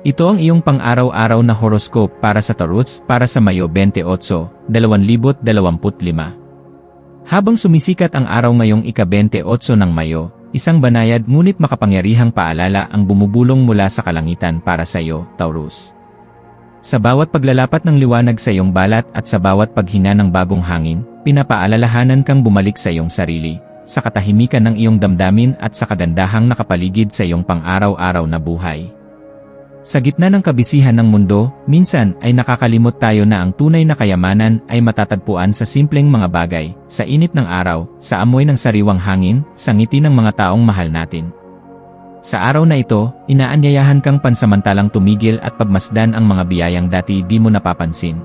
Ito ang iyong pang-araw-araw na horoscope para sa Taurus para sa Mayo 28, 2025. Habang sumisikat ang araw ngayong ika-28 ng Mayo, isang banayad ngunit makapangyarihang paalala ang bumubulong mula sa kalangitan para sa iyo, Taurus. Sa bawat paglalapat ng liwanag sa iyong balat at sa bawat paghina ng bagong hangin, pinapaalalahanan kang bumalik sa iyong sarili, sa katahimikan ng iyong damdamin at sa kagandahang nakapaligid sa iyong pang-araw-araw na buhay. Sa gitna ng kabisihan ng mundo, minsan ay nakakalimot tayo na ang tunay na kayamanan ay matatagpuan sa simpleng mga bagay, sa init ng araw, sa amoy ng sariwang hangin, sa ngiti ng mga taong mahal natin. Sa araw na ito, inaanyayahan kang pansamantalang tumigil at pagmasdan ang mga biyayang dati di mo napapansin.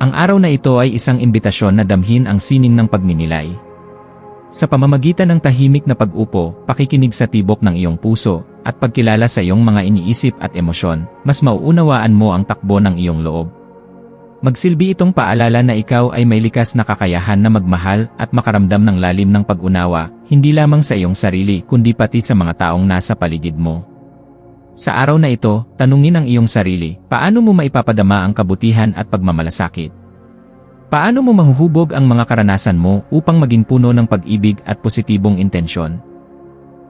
Ang araw na ito ay isang imbitasyon na damhin ang sining ng pagninilay, sa pamamagitan ng tahimik na pag-upo, pakikinig sa tibok ng iyong puso, at pagkilala sa iyong mga iniisip at emosyon, mas mauunawaan mo ang takbo ng iyong loob. Magsilbi itong paalala na ikaw ay may likas na kakayahan na magmahal at makaramdam ng lalim ng pag-unawa, hindi lamang sa iyong sarili kundi pati sa mga taong nasa paligid mo. Sa araw na ito, tanungin ang iyong sarili, paano mo maipapadama ang kabutihan at pagmamalasakit? Paano mo mahuhubog ang mga karanasan mo upang maging puno ng pag-ibig at positibong intensyon?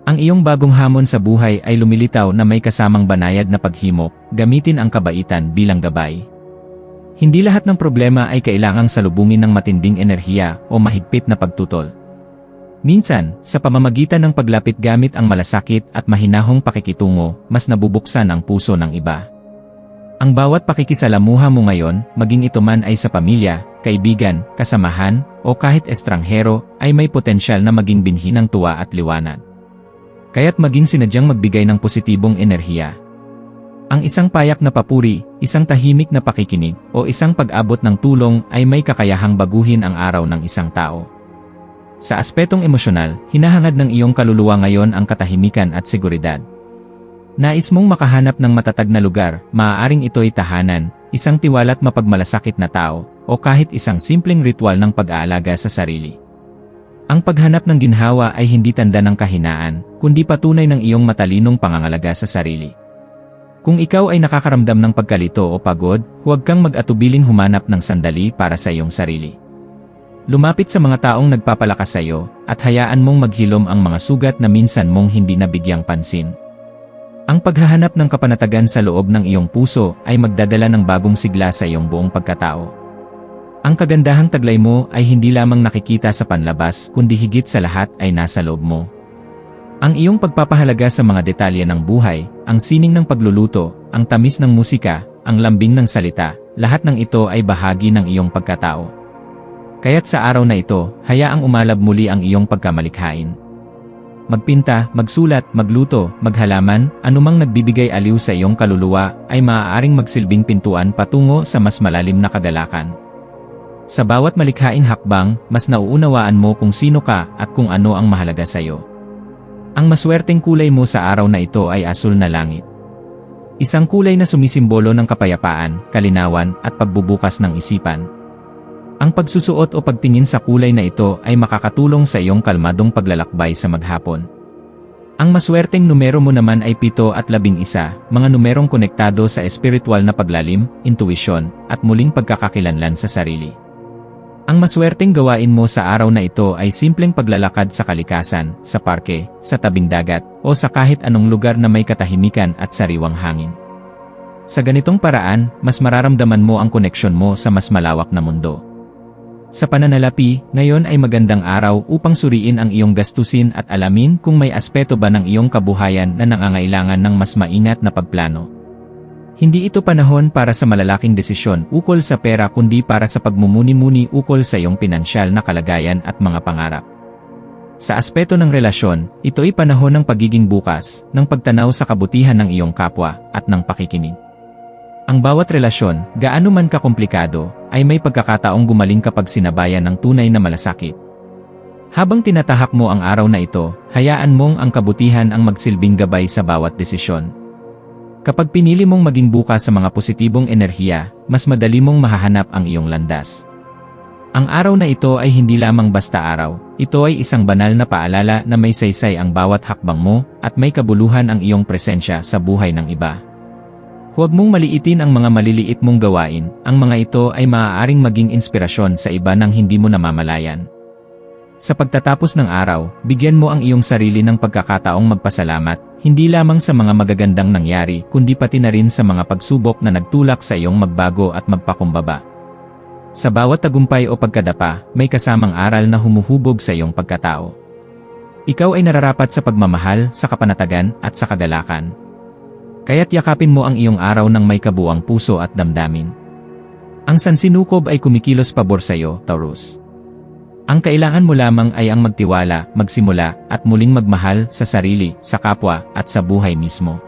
Ang iyong bagong hamon sa buhay ay lumilitaw na may kasamang banayad na paghimok, gamitin ang kabaitan bilang gabay. Hindi lahat ng problema ay kailangang salubungin ng matinding enerhiya o mahigpit na pagtutol. Minsan, sa pamamagitan ng paglapit gamit ang malasakit at mahinahong pakikitungo, mas nabubuksan ang puso ng iba. Ang bawat pakikisalamuha mo ngayon, maging ito man ay sa pamilya, kaibigan, kasamahan, o kahit estranghero, ay may potensyal na maging binhi ng tuwa at liwanag. Kaya't maging sinadyang magbigay ng positibong enerhiya. Ang isang payak na papuri, isang tahimik na pakikinig, o isang pag-abot ng tulong ay may kakayahang baguhin ang araw ng isang tao. Sa aspetong emosyonal, hinahangad ng iyong kaluluwa ngayon ang katahimikan at seguridad. Nais mong makahanap ng matatag na lugar, maaaring ito'y tahanan, isang tiwala't mapagmalasakit na tao, o kahit isang simpleng ritual ng pag-aalaga sa sarili. Ang paghanap ng ginhawa ay hindi tanda ng kahinaan, kundi patunay ng iyong matalinong pangangalaga sa sarili. Kung ikaw ay nakakaramdam ng pagkalito o pagod, huwag kang mag-atubiling humanap ng sandali para sa iyong sarili. Lumapit sa mga taong nagpapalakas sa iyo, at hayaan mong maghilom ang mga sugat na minsan mong hindi nabigyang pansin. Ang paghahanap ng kapanatagan sa loob ng iyong puso ay magdadala ng bagong sigla sa iyong buong pagkatao. Ang kagandahang taglay mo ay hindi lamang nakikita sa panlabas kundi higit sa lahat ay nasa loob mo. Ang iyong pagpapahalaga sa mga detalye ng buhay, ang sining ng pagluluto, ang tamis ng musika, ang lambing ng salita, lahat ng ito ay bahagi ng iyong pagkatao. Kaya't sa araw na ito, hayaang umalab muli ang iyong pagkamalikhain. Magpinta, magsulat, magluto, maghalaman, anumang nagbibigay aliw sa iyong kaluluwa ay maaaring magsilbing pintuan patungo sa mas malalim na kagalakan. Sa bawat malikhaing hakbang, mas nauunawaan mo kung sino ka at kung ano ang mahalaga sa iyo. Ang maswerteng kulay mo sa araw na ito ay asul na langit. Isang kulay na sumisimbolo ng kapayapaan, kalinawan, at pagbubukas ng isipan. Ang pagsusuot o pagtingin sa kulay na ito ay makakatulong sa iyong kalmadong paglalakbay sa maghapon. Ang maswerteng numero mo naman ay 7 at 11, mga numerong konektado sa espiritual na paglalim, intuisyon, at muling pagkakakilanlan sa sarili. Ang maswerteng gawain mo sa araw na ito ay simpleng paglalakad sa kalikasan, sa parke, sa tabing dagat, o sa kahit anong lugar na may katahimikan at sariwang hangin. Sa ganitong paraan, mas mararamdaman mo ang koneksyon mo sa mas malawak na mundo. Sa pananalapi, ngayon ay magandang araw upang suriin ang iyong gastusin at alamin kung may aspeto ba ng iyong kabuhayan na nangangailangan ng mas maingat na pagplano. Hindi ito panahon para sa malalaking desisyon ukol sa pera kundi para sa pagmumuni-muni ukol sa iyong pinansyal na kalagayan at mga pangarap. Sa aspeto ng relasyon, ito ay panahon ng pagiging bukas, ng pagtanaw sa kabutihan ng iyong kapwa, at ng pakikinig. Ang bawat relasyon, gaano man kakomplikado, ay may pagkakataong gumaling kapag sinabayan ng tunay na malasakit. Habang tinatahak mo ang araw na ito, hayaan mong ang kabutihan ang magsilbing gabay sa bawat desisyon. Kapag pinili mong maging bukas sa mga positibong enerhiya, mas madali mong mahahanap ang iyong landas. Ang araw na ito ay hindi lamang basta araw, ito ay isang banal na paalala na may saysay ang bawat hakbang mo at may kabuluhan ang iyong presensya sa buhay ng iba. Huwag mong maliitin ang mga maliliit mong gawain, ang mga ito ay maaaring maging inspirasyon sa iba nang hindi mo namamalayan. Sa pagtatapos ng araw, bigyan mo ang iyong sarili ng pagkakataong magpasalamat, hindi lamang sa mga magagandang nangyari kundi pati na rin sa mga pagsubok na nagtulak sa iyong magbago at magpakumbaba. Sa bawat tagumpay o pagkadapa, may kasamang aral na humuhubog sa iyong pagkatao. Ikaw ay nararapat sa pagmamahal, sa kapanatagan, at sa kagalakan. Kaya't yakapin mo ang iyong araw ng may kabuang puso at damdamin. Ang sansinukob ay kumikilos pabor sa iyo, Taurus. Ang kailangan mo lamang ay ang magtiwala, magsimula, at muling magmahal sa sarili, sa kapwa, at sa buhay mismo.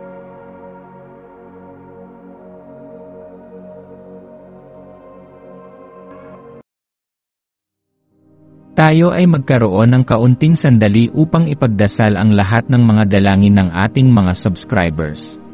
Tayo ay magkaroon ng kaunting sandali upang ipagdasal ang lahat ng mga dalangin ng ating mga subscribers,